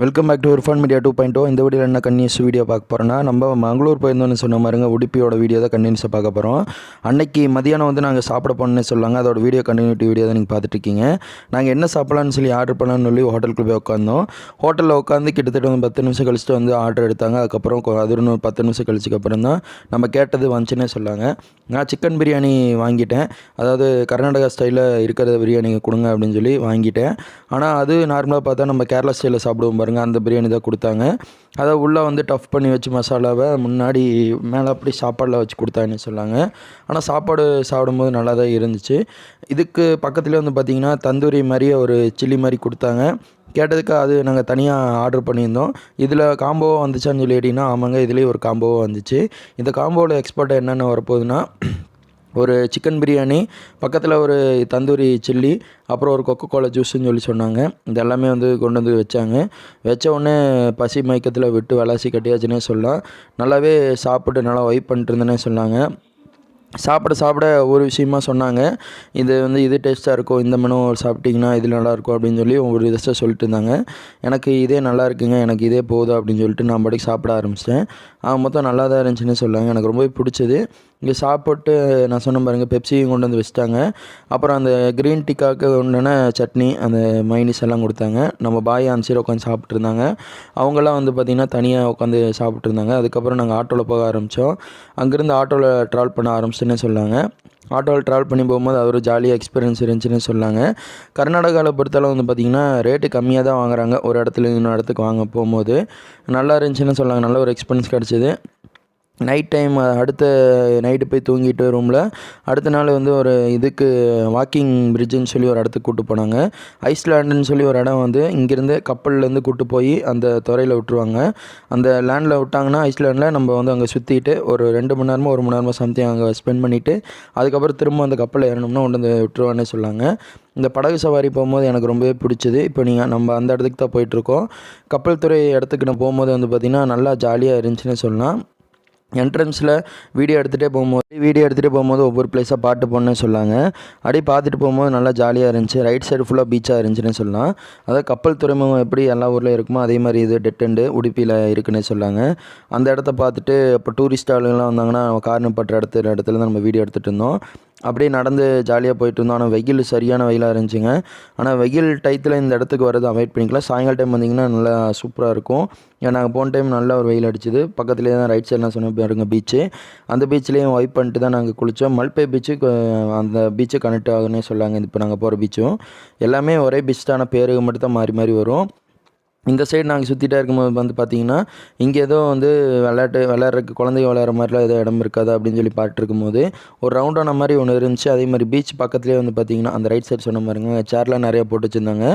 Welcome back to Urfan media two point இந்த video என்ன கன்னியூஸ் வீடியோ பார்க்க போகிறோன்னா நம்ம மங்களூர் போயிருந்தோம்னு சொன்ன மாதிரிங்க உடுப்பியோட வீடியோ தான் கன்னியூஸை பார்க்க போகிறோம் அன்னைக்கு மதியானம் வந்து நாங்கள் சாப்பிட போனோம்னு சொல்லாங்க. அதோட வீடியோ கண்டினியூட்டி வீடியோ தான் நீங்கள் பார்த்துட்டு இருக்கீங்க நாங்கள் என்ன சாப்பிடலாம்னு சொல்லி ஆர்டர் பண்ணலாம்னு சொல்லி ஹோட்டலுக்கு போய் உட்காந்தோம் ஹோட்டலில் உட்காந்து கிட்டத்தட்ட வந்து பத்து நிமிஷம் கழிச்சுட்டு வந்து ஆர்டர் எடுத்தாங்க. அதுக்கப்புறம் அது இன்னும் பத்து நிமிஷம் கழிச்சுக்கு அப்புறம் தான் நம்ம கேட்டது வந்துச்சுன்னே சொல்லாங்க. நான் சிக்கன் பிரியாணி வாங்கிட்டேன். அதாவது கர்நாடகா ஸ்டைலில் இருக்கிற பிரியாணி கொடுங்க அப்படின்னு சொல்லி வாங்கிட்டேன். ஆனால் அது நார்மலாக பார்த்தா நம்ம கேரளா ஸ்டைலில் சாப்பிடுவோம் பாருங்கள் அந்த பிரியாணி தான் கொடுத்தாங்க. அதை உள்ளே வந்து டஃப் பண்ணி வச்சு மசாலாவை முன்னாடி மேலே அப்படி சாப்பாடில் வச்சு கொடுத்தாங்கன்னு சொன்னாங்க. ஆனால் சாப்பாடு சாப்பிடும்போது நல்லா தான் இருந்துச்சு. இதுக்கு பக்கத்துலேயே வந்து பார்த்திங்கன்னா தந்தூரி மாதிரி ஒரு சில்லி மாதிரி கொடுத்தாங்க. கேட்டதுக்கு அது நாங்கள் தனியாக ஆர்டர் பண்ணியிருந்தோம். இதில் காம்போவாக வந்துச்சான்னு சொல்லி கேட்டிங்கன்னா ஆமாங்க இதுலேயும் ஒரு காம்போவாக வந்துச்சு. இந்த காம்போவில் எக்ஸ்பர்ட் என்னென்ன வரப்போகுதுன்னா ஒரு சிக்கன் பிரியாணி பக்கத்தில் ஒரு தந்தூரி சில்லி அப்புறம் ஒரு கொக்கோ கோலா ஜூஸ்ன்னு சொல்லி சொன்னாங்க. இது எல்லாமே வந்து கொண்டு வந்து வச்சாங்க. வச்ச உடனே பசி மயக்கத்தில் விட்டு விளாசி கட்டியாச்சுன்னே சொல்லலாம். நல்லாவே சாப்பிட்டு நல்லா வைப் பண்ணிட்டுருந்தேனே சொன்னாங்க. சாப்பிட சாப்பிட ஒரு விஷயமா சொன்னாங்க. இது வந்து இது டேஸ்ட்டாக இருக்கும் இந்த மெனு சாப்பிட்டிங்கன்னா இது நல்லாயிருக்கும் அப்படின்னு சொல்லி ஒவ்வொரு விதத்தை சொல்லிட்டு இருந்தாங்க. எனக்கு இதே நல்லா இருக்குங்க எனக்கு இதே போதும் அப்படின்னு சொல்லிட்டு நான் பாட்டுக்கு சாப்பிட ஆரம்பிச்சிட்டேன். ஆக மொத்தம் நல்லா தான் இருந்துச்சுன்னு சொல்லாங்க எனக்கு ரொம்ப பிடிச்சது. இங்கே சாப்பிட்டு நான் சொன்ன பாருங்கள் பெப்சியும் கொண்டு வந்து வச்சுட்டாங்க. அப்புறம் அந்த க்ரீன் டீக்காக்கு உண்டான சட்னி அந்த மைனிஸ் எல்லாம் கொடுத்தாங்க. நம்ம பாய் அந்த உட்காந்து சாப்பிட்ருந்தாங்க அவங்களாம் வந்து பார்த்திங்கன்னா தனியாக உட்காந்து சாப்பிட்ருந்தாங்க அதுக்கப்புறம் நாங்கள் ஆட்டோவில் போக ஆரம்பித்தோம் அங்கேருந்து ஆட்டோவில் ட்ராவல் பண்ண ஆரம்பிச்சுன்னே சொன்னாங்க. ஆட்டோவில் ட்ராவல் பண்ணி போகும்போது அது ஒரு ஜாலியாக எக்ஸ்பீரியன்ஸ் இருந்துச்சுன்னு சொன்னாங்க. கர்நாடகாவில் பொறுத்தளவு வந்து பார்த்திங்கன்னா ரேட்டு கம்மியாக தான் வாங்குறாங்க. ஒரு இடத்துல இன்னொரு இடத்துக்கு வாங்க போகும்போது. நல்லா இருந்துச்சுன்னு சொன்னாங்க. நல்ல ஒரு எக்ஸ்பீரியன்ஸ் கிடச்சிது. நைட் டைம் அடுத்த நைட்டு போய் தூங்கிட்டு ரூமில் அடுத்த நாள் வந்து ஒரு இதுக்கு வாக்கிங் பிரிட்ஜுன்னு சொல்லி ஒரு இடத்துக்கு கூப்பிட்டு போனாங்க. ஐஸ்லாண்டுன்னு சொல்லி ஒரு இடம் வந்து இங்கேருந்து கப்பல்லேருந்து கூட்டு போய் அந்த துறையில் விட்டுருவாங்க. அந்த லேண்டில் விட்டாங்கன்னா ஐஸ்லாண்டில் நம்ம வந்து அங்கே சுற்றிட்டு ஒரு ரெண்டு மணி நேரமோ ஒரு மணி நேரமோ சம்திங் அங்கே ஸ்பெண்ட் பண்ணிவிட்டு அதுக்கப்புறம் திரும்ப அந்த கப்பலில் ஏறணும்னா கொண்டு வந்து விட்டுருவான்னு சொன்னாங்க. இந்த படகு சவாரி போகும்போது எனக்கு ரொம்பவே பிடிச்சது. இப்போ நீங்கள் நம்ம அந்த இடத்துக்கு தான் போயிட்டுருக்கோம் கப்பல் துறை இடத்துக்கு நான் போகும்போது வந்து பார்த்திங்கன்னா நல்லா ஜாலியாக இருந்துச்சுன்னு சொல்லலாம். என்ட்ரன்ஸில் வீடியோ எடுத்துகிட்டே போகும்போது வீடியோ எடுத்துகிட்டே போகும்போது ஒவ்வொரு பிளேஸாக பாட்டு போடணும்னு சொன்னாங்க. அப்படியே பார்த்துட்டு போகும்போது நல்லா ஜாலியாக இருந்துச்சு. ரைட் சைடு ஃபுல்லாக பீச்சாக இருந்துச்சுன்னு சொல்லலாம். அதாவது கப்பல் துறைமுகம் எப்படி எல்லா ஊர்லேயும் இருக்குமோ அதே மாதிரி இது டெட்டண்டு உடுப்பியில் இருக்குன்னு சொன்னாங்க. அந்த இடத்த பார்த்துட்டு இப்போ டூரிஸ்ட் ஆளுங்கெல்லாம் வந்தாங்கன்னா கார் நிப்பாட்டுற இடத்துல இடத்துல தான் நம்ம வீடியோ எடுத்துகிட்டு இருந்தோம். அப்படியே நடந்து ஜாலியாக போயிட்டு இருந்தோம் ஆனால் வெயில் சரியான வெயிலாக இருந்துச்சுங்க. ஆனால் வெயில் டயத்தில் இந்த இடத்துக்கு வரது அவாய்ட் பண்ணிக்கலாம் சாயங்கால டைம் வந்தீங்கன்னா நல்லா சூப்பராக இருக்கும். ஏன்னா நாங்கள் போன டைம் நல்ல ஒரு வெயில் அடிச்சுது. பக்கத்துலேயே தான் ரைட் சைட்லாம் சொன்ன பாருங்க பீச்சு அந்த பீச்லேயும் ஒய்ப் பண்ணிட்டு தான் நாங்கள் குளித்தோம் மல்பே பீச்சு அந்த பீச்சு கனெக்ட் ஆகுன்னே சொல்லாங்க. இப்போ நாங்கள் போகிற பீச்சும் எல்லாமே ஒரே பீச் தான் ஆனால் பேருக்கு மட்டும் தான் மாறி மாறி வரும். இந்த சைடு நாங்கள் சுற்றிட்டே இருக்கும்போது வந்து பார்த்தீங்கன்னா இங்கே ஏதோ வந்து விளையாட்டு விளையாடுறதுக்கு குழந்தைங்க விளையாடுற மாதிரிலாம் ஏதோ இடம் இருக்காது அப்படின்னு சொல்லி பார்த்துருக்கும் போது ஒரு ரவுண்டான மாதிரி ஒன்று இருந்துச்சு. அதே மாதிரி பீச் பக்கத்துலேயே வந்து பார்த்தீங்கன்னா அந்த ரைட் சைடு சொன்ன மாதிரிங்க சேர்லாம் நிறையா போட்டு வச்சுருந்தாங்க.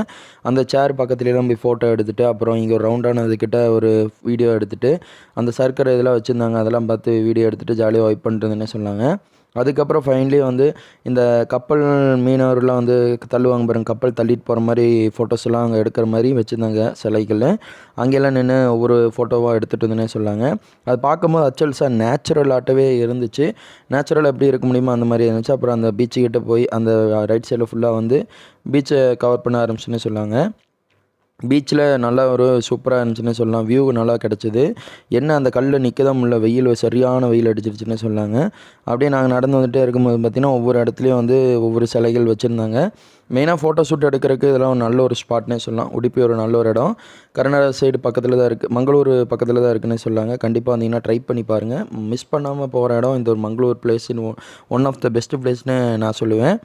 அந்த சேர் பக்கத்துலேயெல்லாம் போய் ஃபோட்டோ எடுத்துகிட்டு அப்புறம் இங்கே ஒரு ரவுண்டானதுக்கிட்ட ஒரு வீடியோ எடுத்துகிட்டு அந்த சர்க்கரை இதெல்லாம் வச்சுருந்தாங்க. அதெல்லாம் பார்த்து வீடியோ எடுத்துகிட்டு ஜாலியாக ஒய்ப் பண்ணிட்டு சொன்னாங்க. அதுக்கப்புறம் ஃபைனலி வந்து இந்த கப்பல் மீனவர்லாம் வந்து தள்ளுவாங்க பாருங்க கப்பல் தள்ளிட்டு போகிற மாதிரி ஃபோட்டோஸ்லாம் அங்கே எடுக்கிற மாதிரி வச்சுருந்தாங்க சிலைகளில். அங்கெல்லாம் நின்று ஒவ்வொரு ஃபோட்டோவாக எடுத்துகிட்டு இருந்தேனே சொன்னாங்க. அது பார்க்கும்போது அச்சல்ஸாக நேச்சுரல் ஆட்டவே இருந்துச்சு. நேச்சுரல் எப்படி இருக்க முடியுமோ அந்த மாதிரி இருந்துச்சு. அப்புறம் அந்த பீச்சுக்கிட்ட போய் அந்த ரைட் சைடில் ஃபுல்லாக வந்து பீச்சை கவர் பண்ண ஆரம்பிச்சுன்னு சொன்னாங்க. பீச்சில் நல்லா ஒரு சூப்பராக இருந்துச்சுன்னு சொல்லலாம். வியூ நல்லா கிடச்சிது. என்ன அந்த கல்லில் நிற்கதான் முடியல. வெயில் சரியான வெயில் அடிச்சிருச்சுன்னு சொன்னாங்க. அப்படியே நாங்கள் நடந்து வந்துகிட்டே இருக்கும்போது பார்த்திங்கன்னா ஒவ்வொரு இடத்துலையும் வந்து ஒவ்வொரு சிலைகள் வச்சுருந்தாங்க. மெயினாக ஃபோட்டோ ஷூட் எடுக்கிறதுக்கு இதெல்லாம் ஒரு நல்ல ஒரு ஸ்பாட்னே சொல்லலாம். உடுப்பி ஒரு நல்ல ஒரு இடம். கர்நாடகா சைடு பக்கத்தில் தான் இருக்குது மங்களூர் பக்கத்தில் தான் இருக்குன்னு சொல்லாங்க. கண்டிப்பாக வந்தீங்கன்னா ட்ரை பண்ணி பாருங்கள் மிஸ் பண்ணாமல் போகிற இடம் இந்த ஒரு Mangalore place one of the best பிளேஸ்னு நான் சொல்லுவேன்.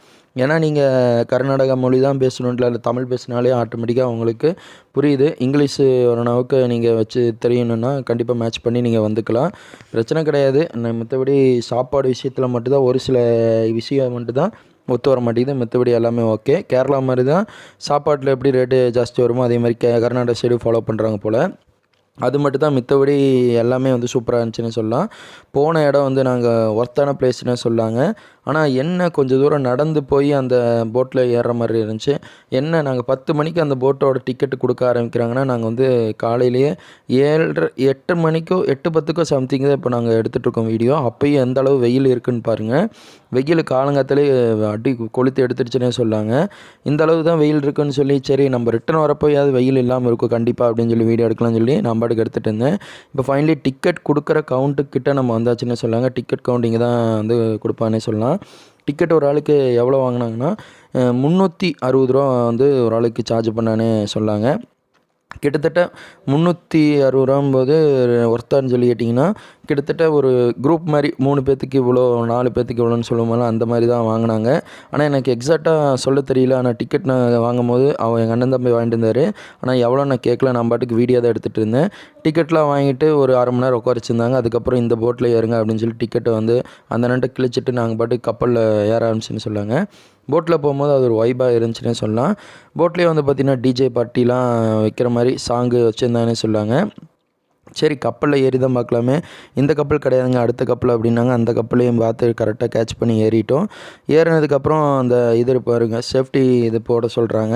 ஏன்னா நீங்கள் கர்நாடகா மொழி தான் பேசணுன்ட்டு இல்லை தமிழ் பேசினாலே ஆட்டோமேட்டிக்காக உங்களுக்கு புரியுது. இங்கிலீஷு ஓரளவுக்கு நீங்கள் வச்சு தெரியணுன்னா கண்டிப்பாக மேட்ச் பண்ணி நீங்கள் வந்துக்கலாம். பிரச்சனை கிடையாது. நான் மற்றபடி சாப்பாடு விஷயத்தில் மட்டும்தான் ஒரு சில விஷயம் மட்டும்தான் ஒத்து வர மாட்டேங்குது. மற்றபடி எல்லாமே ஓகே கேரளா மாதிரி தான் சாப்பாட்டில் எப்படி ரேட்டு ஜாஸ்தி வருமோ அதே மாதிரி கே கர்நாடகா சைடு ஃபாலோ பண்ணுறாங்க போல். அது மட்டும் தான் மித்தபடி எல்லாமே வந்து சூப்பராக இருந்துச்சுன்னு சொல்லலாம். போன இடம் வந்து நாங்கள் ஒர்த்தான பிளேஸ்னு சொல்லாங்க ஆனால் என்ன கொஞ்சம் தூரம் நடந்து போய் அந்த போட்டில் ஏறுற மாதிரி இருந்துச்சு. என்ன நாங்கள் பத்து மணிக்கு அந்த போட்டோட டிக்கெட்டு கொடுக்க ஆரம்பிக்கிறாங்கன்னா நாங்கள் வந்து காலையிலேயே ஏழரை எட்டு மணிக்கோ எட்டு பத்துக்கோ சம்திங் தான் இப்போ நாங்கள் எடுத்துகிட்ருக்கோம் வீடியோ. அப்போயும் எந்த அளவு வெயில் இருக்குன்னு பாருங்கள் வெயில் காலங்காத்திலே அடி கொளுத்து எடுத்துடுச்சுன்னே சொல்லாங்க. இந்த அளவு தான் வெயில் இருக்குன்னு சொல்லி சரி நம்ம ரிட்டன் வரப்போயாவது வெயில் இல்லாமல் இருக்கும் கண்டிப்பாக அப்படின்னு சொல்லி வீடியோ எடுக்கலாம்னு சொல்லி நான் பாட்டுக்கு எடுத்துகிட்டு இருந்தேன். இப்போ ஃபைனலி டிக்கெட் கொடுக்குற கவுண்ட்டுக்கிட்ட நம்ம வந்தாச்சுன்னு சொல்லாங்க. டிக்கெட் கவுண்டிங் தான் வந்து கொடுப்பானே சொல்லலாம். டிக்கெட் ஒரு ஆளுக்கு எவ்வளோ வாங்கினாங்கன்னா முந்நூற்றி அறுபது ரூபா வந்து ஒரு ஆளுக்கு சார்ஜ் பண்ணானே சொன்னாங்க. கிட்டத்தட்ட முந்நூற்றி அறுபது ரூபாம்போது ஒர்த்தான்னு சொல்லி கேட்டிங்கன்னா கிட்டத்தட்ட ஒரு குரூப் மாதிரி மூணு பேர்த்துக்கு இவ்வளோ நாலு பேர்த்துக்கு இவ்வளோன்னு சொல்லும்போது அந்த மாதிரி தான் வாங்கினாங்க. ஆனால் எனக்கு எக்ஸாக்டாக சொல்ல தெரியல. ஆனால் டிக்கெட் நான் வாங்கும் போது அவன் எங்கள் அண்ணன் தம்பி வாங்கிட்டு இருந்தார். ஆனால் எவ்வளோ நான் கேட்கல. நான் பாட்டுக்கு வீடியோ தான் எடுத்துகிட்டு இருந்தேன். டிக்கெட்லாம் வாங்கிட்டு ஒரு அரை மணி நேரம் உட்காரிச்சிருந்தாங்க அதுக்கப்புறம் இந்த போட்டில் ஏறுங்க அப்படின்னு சொல்லி டிக்கெட்டை வந்து அந்த நண்டை கிழிச்சிட்டு நாங்கள் பாட்டுக்கு கப்பலில் ஏற ஆரம்பிச்சுன்னு சொல்லாங்க போட்டில் போகும்போது அது ஒரு வைபாக இருந்துச்சுன்னே சொல்லலாம். போட்லேயே வந்து பார்த்திங்கன்னா டிஜே பார்ட்டிலாம் வைக்கிற மாதிரி சாங்கு வச்சுருந்தானே சொல்லாங்க. சரி கப்பலில் ஏறி தான் பார்க்கலாமே. இந்த கப்பல் கிடையாதுங்க அடுத்த கப்பல் அப்படின்னாங்க. அந்த கப்பலையும் பார்த்து கரெக்டாக கேட்ச் பண்ணி ஏறிட்டோம். ஏறினதுக்கப்புறம் அந்த இது பாருங்க சேஃப்டி இது போட சொல்கிறாங்க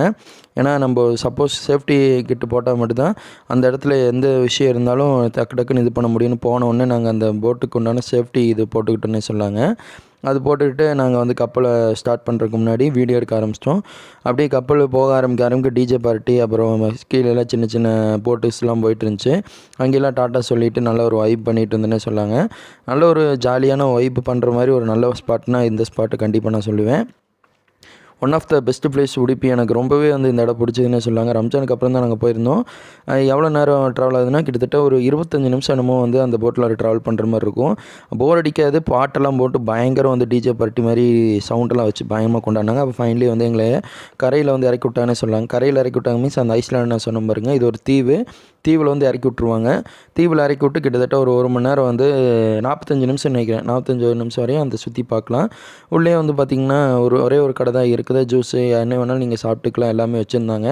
ஏன்னா நம்ம சப்போஸ் சேஃப்டி கிட்டு போட்டால் மட்டும்தான் அந்த இடத்துல எந்த விஷயம் இருந்தாலும் டக்கு டக்குன்னு இது பண்ண முடியும்னு போன உடனே நாங்கள் அந்த போட்டுக்கு உண்டான சேஃப்டி இது போட்டுக்கிட்டோன்னே சொன்னாங்க அது போட்டுக்கிட்டு நாங்கள் வந்து கப்பலை ஸ்டார்ட் பண்ணுறதுக்கு முன்னாடி வீடியோ எடுக்க ஆரம்பிச்சிட்டோம். அப்படியே கப்பல் போக ஆரம்பிக்க ஆரம்பிக்க டிஜே பார்ட்டி அப்புறம் கீழெல்லாம் சின்ன சின்ன போட்டுஸ்லாம் போயிட்டு இருந்துச்சு. அங்கெல்லாம் டாட்டா சொல்லிவிட்டு நல்ல ஒரு வைப் பண்ணிட்டு இருந்தேன்னே சொன்னாங்க நல்ல ஒரு ஜாலியான வைப் பண்ணுற மாதிரி ஒரு நல்ல ஸ்பாட்னால் இந்த ஸ்பாட்டு கண்டிப்பாக நான் சொல்லுவேன். One of the best place Udupi எனக்கு ரொம்பவே வந்து இந்த இடம் பிடிச்சதுன்னு சொல்லுவாங்க ரம்ஜானுக்கு அப்புறம் தான் நாங்கள் போயிருந்தோம். எவ்வளோ நேரம் ட்ராவல் ஆகுதுன்னா கிட்டத்தட்ட ஒரு இருபத்தஞ்சி நிமிஷம் என்னமோ வந்து அந்த போட்டில் ட்ராவல் பண்ணுற மாதிரி இருக்கும். போர் அடிக்காது பாட்டெல்லாம் போட்டு பயங்கரம் வந்து டிஜே பார்ட்டி மாதிரி சவுண்டெல்லாம் வச்சு பயமாக கொண்டாடினாங்க. அப்போ ஃபைனலி வந்து எங்களை கரையில் வந்து இறக்கி விட்டாங்கன்னு சொல்லாங்க கரையில் இறக்கி விட்டாங்க மீன்ஸ் அந்த ஐஸ்லாண்ட் நான் சொன்ன பாருங்க. இது ஒரு தீவு. தீவில் வந்து இறக்கி விட்ருவாங்க தீவில் இறக்கி விட்டு கிட்டத்தட்ட ஒரு ஒரு மணி நேரம் வந்து நாற்பத்தஞ்சு நிமிஷம் நினைக்கிறேன். நாற்பத்தஞ்சு நிமிஷம் வரையும் அந்த சுற்றி பார்க்கலாம். உள்ளே வந்து பார்த்திங்கன்னா ஒரு ஒரே ஒரு கடை தான் இருக்குது. ஜூஸு என்ன வேணாலும் நீங்கள் சாப்பிட்டுக்கலாம். எல்லாமே வச்சுருந்தாங்க.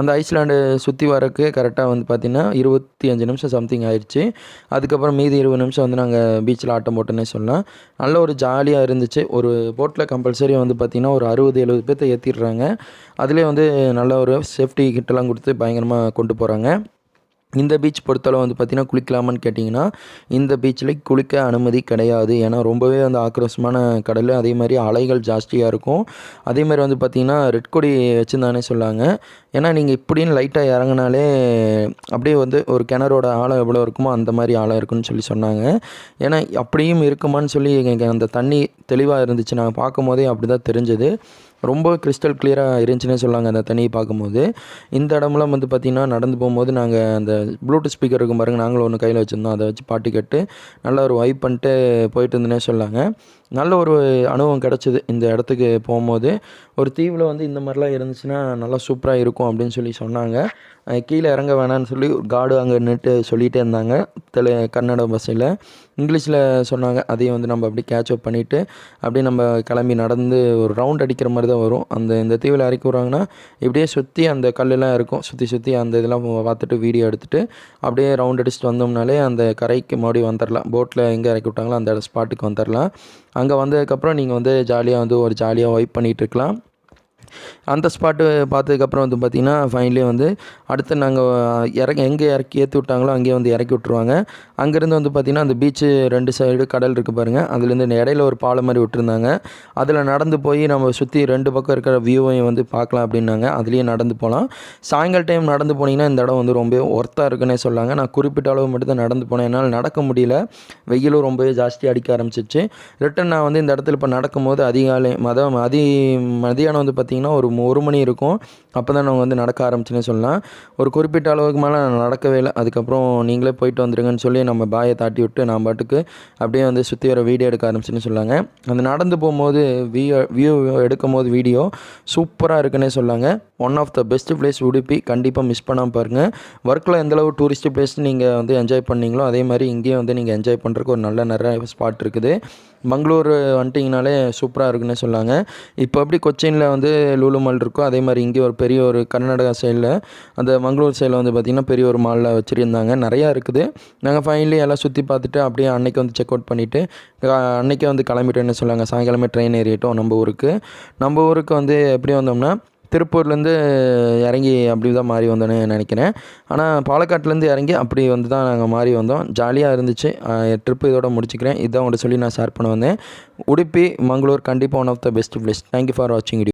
அந்த ஐஸ்லாண்டு சுற்றி வரக்கு கரெக்டாக வந்து பார்த்திங்கன்னா இருபத்தி அஞ்சு நிமிஷம் சம்திங் ஆயிடுச்சு அதுக்கப்புறம் மீதி இருபது நிமிஷம் வந்து நாங்கள் பீச்சில் ஆட்டம் போட்டோன்னே சொல்லலாம். நல்ல ஒரு ஜாலியாக இருந்துச்சு. ஒரு போட்டில் கம்பல்சரி வந்து பார்த்திங்கன்னா ஒரு அறுபது எழுபது பேர்த்த ஏற்றிடுறாங்க அதிலே வந்து நல்ல ஒரு சேஃப்டி கிட்டலாம் கொடுத்து பயங்கரமாக கொண்டு போகிறாங்க இந்த பீச் பொறுத்தளவு வந்து பார்த்திங்கன்னா குளிக்கலாமான்னு கேட்டிங்கன்னா இந்த பீச்சில் குளிக்க அனுமதி கிடையாது. ஏன்னா ரொம்பவே வந்து ஆக்ரோஷமான கடல் அதே மாதிரி அலைகள் ஜாஸ்தியாக இருக்கும். அதே மாதிரி வந்து பார்த்திங்கன்னா ரெட் கொடி வச்சுருந்தானே சொல்லாங்க. ஏன்னா நீங்கள் இப்படின்னு லைட்டாக இறங்கினாலே அப்படியே வந்து ஒரு கிணறோட ஆழம் எவ்வளோ இருக்குமோ அந்த மாதிரி ஆழம் இருக்குன்னு சொல்லி சொன்னாங்க. ஏன்னா அப்படியும் இருக்குமான்னு சொல்லி எங்கள் அந்த தண்ணி தெளிவாக இருந்துச்சு. நாங்கள் பார்க்கும் போதே அப்படி தான் தெரிஞ்சது. ரொம்ப கிறிஸ்டல் கிளியராக இருந்துச்சுன்னே சொல்லாங்க. அந்த தண்ணியை பார்க்கும்போது இந்த இடம்லாம் வந்து பார்த்திங்கன்னா நடந்து போகும்போது நாங்கள் அந்த ப்ளூடூத் ஸ்பீக்கர் இருக்கும் பாருங்கள் நாங்களும் ஒன்று கையில் வச்சுருந்தோம். அதை வச்சு பாட்டு கேட்டு நல்லா ஒரு வைப் பண்ணிட்டு போயிட்டு இருந்தேனே சொல்லாங்க. நல்ல ஒரு அனுபவம் கிடச்சிது இந்த இடத்துக்கு போகும்போது. ஒரு தீவில் வந்து இந்த மாதிரிலாம் இருந்துச்சுன்னா நல்லா சூப்பராக இருக்கும் அப்படின்னு சொல்லி சொன்னாங்க. கீழே இறங்க வேணான்னு சொல்லி காடு அங்கே நின்று சொல்லிகிட்டே இருந்தாங்க. தெலு கன்னட பஸ்ஸில். இங்கிலீஷில் சொன்னாங்க. அதையும் வந்து நம்ம அப்படி கேட்ச் அப் பண்ணிவிட்டு அப்படியே நம்ம கிளம்பி நடந்து ஒரு ரவுண்ட் அடிக்கிற மாதிரி தான் வரும். அந்த இந்த தீவில் இறக்கி விட்றாங்கன்னா இப்படியே சுற்றி அந்த கல்லெல்லாம் இருக்கும். சுற்றி சுற்றி அந்த இதெல்லாம் பார்த்துட்டு வீடியோ எடுத்துகிட்டு அப்படியே ரவுண்ட் அடிச்சுட்டு வந்தோம்னாலே அந்த கரைக்கு மறுபடியும் வந்துடலாம் போட்டில் எங்கே இறக்கி விட்டாங்களோ அந்த ஸ்பாட்டுக்கு வந்துடலாம் அங்கே வந்ததுக்கப்புறம் நீங்கள் வந்து ஜாலியாக வந்து ஒரு ஜாலியாக ஒய்ப் பண்ணிகிட்டு இருக்கலாம். அந்த ஸ்பாட்டு பார்த்ததுக்கப்புறம் வந்து பார்த்திங்கன்னா ஃபைனலி வந்து அடுத்து நாங்கள் இறக்கி எங்கே இறக்கி ஏற்றி விட்டாங்களோ அங்கேயே வந்து இறக்கி விட்ருவாங்க அங்கேருந்து வந்து பார்த்திங்கன்னா அந்த பீச்சு ரெண்டு சைடு கடல் இருக்குது பாருங்கள் அதுலேருந்து இடையில ஒரு பாலம் மாதிரி விட்டுருந்தாங்க. அதில் நடந்து போய் நம்ம சுற்றி ரெண்டு பக்கம் இருக்கிற வியூவையும் வந்து பார்க்கலாம் அப்படின்னாங்க. அதுலேயே நடந்து போகலாம். சாயங்கால டைம் நடந்து போனீங்கன்னா இந்த இடம் வந்து ரொம்பவே ஒர்த்தாக இருக்குன்னே சொல்லாங்க. நான் குறிப்பிட்ட அளவு மட்டும் தான் நடந்து போனேன். என்னால் நடக்க முடியல. வெயிலும் ரொம்பவே ஜாஸ்தி அடிக்க ஆரம்பிச்சிச்சு. ரிட்டன் நான் வந்து இந்த இடத்துல இப்போ நடக்கும்போது அதிகாலை மதம் அதி மதியானம் வந்து பார்த்திங்கன்னா ஒரு ஒரு மணி இருக்கும். அப்போ தான் நாங்கள் வந்து நடக்க ஆரம்பிச்சுன்னு சொல்லலாம். ஒரு குறிப்பிட்ட அளவுக்கு மேலே நான் நடக்கவே இல்லை. அதுக்கப்புறம் நீங்களே போயிட்டு வந்துடுங்கன்னு சொல்லி நம்ம பாயை தாட்டி விட்டு நான் பாட்டுக்கு அப்படியே வந்து சுற்றி வர வீடியோ எடுக்க ஆரம்பிச்சுன்னு சொல்லாங்க. அந்த நடந்து போகும்போது வியூ வியூ எடுக்கும் போது வீடியோ சூப்பராக இருக்குன்னே சொல்லாங்க. One of the best place Udupi கண்டிப்பாக மிஸ் பண்ணாமல் பாருங்கள் ஒர்க்கில் எந்தளவு டூரிஸ்ட் பிளேஸ் நீங்கள் வந்து என்ஜாய் பண்ணீங்களோ அதே மாதிரி இங்கேயும் வந்து நீங்கள் என்ஜாய் பண்ணுறதுக்கு ஒரு நல்ல நிறைய ஸ்பாட் இருக்குது. மங்களூர் வந்துட்டிங்கனாலே சூப்பராக இருக்குன்னு சொல்லாங்க. இப்போ எப்படி கொச்சினில் வந்து லூலு மால் இருக்கோ அதே மாதிரி இங்கே ஒரு பெரிய ஒரு கர்நாடகா சைடில் அந்த மங்களூர் சைடில் வந்து பார்த்திங்கன்னா பெரிய ஒரு மாலில் வச்சுருந்தாங்க. நிறையா இருக்குது. நாங்கள் ஃபைனலி எல்லாம் சுற்றி பார்த்துட்டு அப்படியே அன்றைக்கி வந்து செக் அவுட் பண்ணிவிட்டு அன்றைக்கே வந்து கிளம்பிட்டோன்னு சொல்லாங்க சாயங்காலமே ட்ரெயின் ஏறிட்டோம் நம்ம ஊருக்கு. நம்ம ஊருக்கு வந்து எப்படி வந்தோம்னா திருப்பூர்லேருந்து இறங்கி அப்படி தான் மாறி வந்தோன்னு நினைக்கிறேன். ஆனால் பாலக்காட்லேருந்து இறங்கி அப்படி வந்து தான் நாங்கள் மாறி வந்தோம். ஜாலியாக இருந்துச்சு. ட்ரிப்பு இதோட முடிச்சுக்கிறேன். இதான் உங்கள்கிட்ட சொல்லி நான் ஷேர் பண்ண வந்தேன். உடுப்பி மங்களூர் கண்டிப்பாக one of the best place thank you for வாட்சிங் வீடியோ